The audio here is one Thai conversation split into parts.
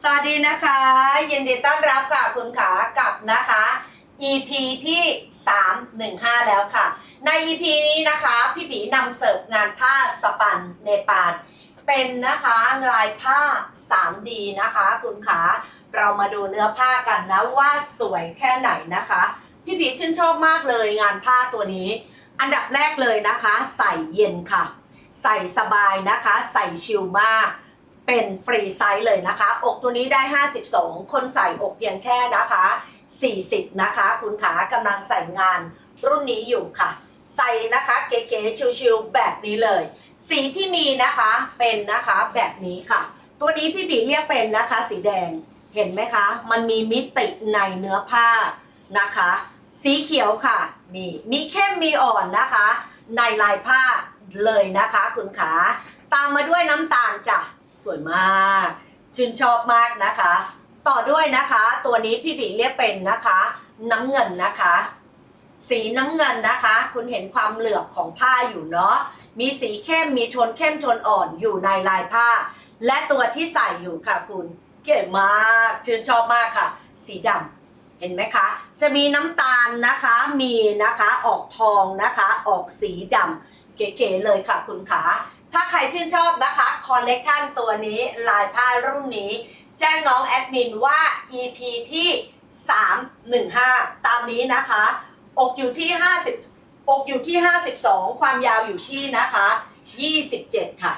สวัสดีนะคะ ยินดีต้อนรับค่ะคุณขากับนะคะ EP ที่ 315 แล้วค่ะ ใน EP นี้นะคะพี่บีนำเสิร์ฟงานผ้าสปันเนปาลเป็นนะคะลายผ้า 3D นะคะ คุณขาเรามาดูเนื้อผ้ากันนะว่าสวยแค่ไหนนะคะ พี่บีชื่นชอบมากเลยงานผ้าตัวนี้ อันดับแรกเลยนะคะ ใส่เย็นค่ะ ใส่สบายนะคะ ใส่ชิลมาก เป็นฟรีไซส์เลยนะคะ อกตัวนี้ได้ 52 คนใส่อกเพียงแค่นะคะ 40 นะคะ คุณขากำลังใส่งานรุ่นนี้อยู่ค่ะ ใส่นะคะเก๋ๆชิวๆแบบนี้เลย สีที่มีนะคะเป็นนะคะแบบนี้ค่ะ ตัวนี้พี่บีเรียกเป็นนะคะ สีแดงเห็นไหมคะ มันมีมิติในเนื้อผ้านะคะ สีเขียวค่ะนี่มีเข้มมีอ่อนนะคะ ในลายผ้าเลยนะคะ คุณขา ตามมาด้วยน้ำตาลจ้ะ สวยมาก ชื่นชอบมากนะคะ ต่อด้วยนะคะ ตัวนี้พี่ผีเรียกเป็นนะคะ น้ำเงินนะคะ สีน้ำเงินนะคะ คุณเห็นความเหลือบของผ้าอยู่เนาะมีสีเข้มมีโทนเข้มโทนอ่อนอยู่ในลายผ้า และตัวที่ใส่อยู่ค่ะคุณเก๋มากชื่นชอบมากค่ะ สีดำเห็นไหมคะ จะมีน้ำตาลนะคะ มีนะคะ ออกทองนะคะ ออกสีดำเก๋ๆเลยค่ะคุณขา ถ้าใครชื่นชอบนะคะคอลเลกชันตัวนี้ลายผ้ารุ่นนี้ แจ้งน้องแอดมินว่า EP ที่ 315 ตามนี้นะคะ อกอยู่ที่ 50 อกอยู่ที่ 52 ความยาวอยู่ที่นะคะ 27 ค่ะ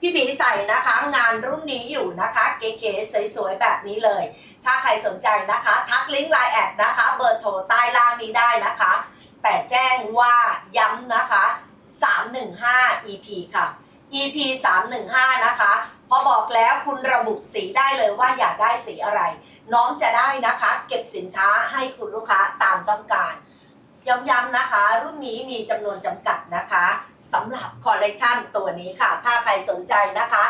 พี่บีใส่นะคะงานรุ่นนี้อยู่นะคะเก๋ๆสวยๆแบบนี้เลย ถ้าใครสนใจนะคะ ทักลิงก์ไลน์แอดนะคะ เบอร์โทรใต้ล่างนี้ได้นะคะ แต่แจ้งว่าย้ำนะคะ 315 EP ค่ะ EP 315 นะคะ พอบอกแล้วคุณระบุสีได้เลยว่าอยากได้สีอะไร น้องจะได้นะคะ เก็บสินค้าให้คุณลูกค้าตามต้องการย้ำๆนะคะ รุ่นนี้มีจำนวนจำกัดนะคะสำหรับคอลเลกชันตัวนี้ค่ะ ถ้าใครสนใจนะคะ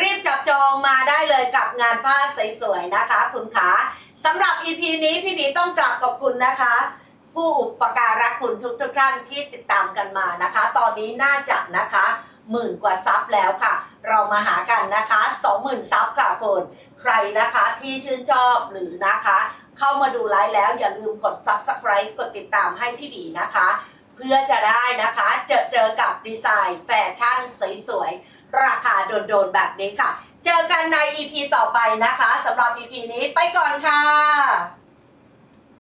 รีบจับจองมาได้เลยกับงานผ้าสวยๆนะคะ คุณขาสำหรับ EP นี้พี่บีต้องกลับขอบคุณนะคะ ผู้อุปการะคุณทุกทุกๆท่านที่ติดตามกันมานะคะ ตอนนี้น่าจะนะคะ หมื่นกว่าซับแล้วค่ะ เรามาหากันนะคะ 20,000ซับค่ะคุณใครนะคะที่ชื่นชอบหรือนะคะ เข้ามาดูไลฟ์แล้วอย่าลืมกด subscribe กดติดตามให้พี่บีนะคะ เพื่อจะได้นะคะเจอเจอกับดีไซน์แฟชั่นสวยๆ ราคาโดนๆ แบบนี้ค่ะ เจอกันใน EP ต่อไปนะคะสำหรับ EP นี้ไปก่อนค่ะ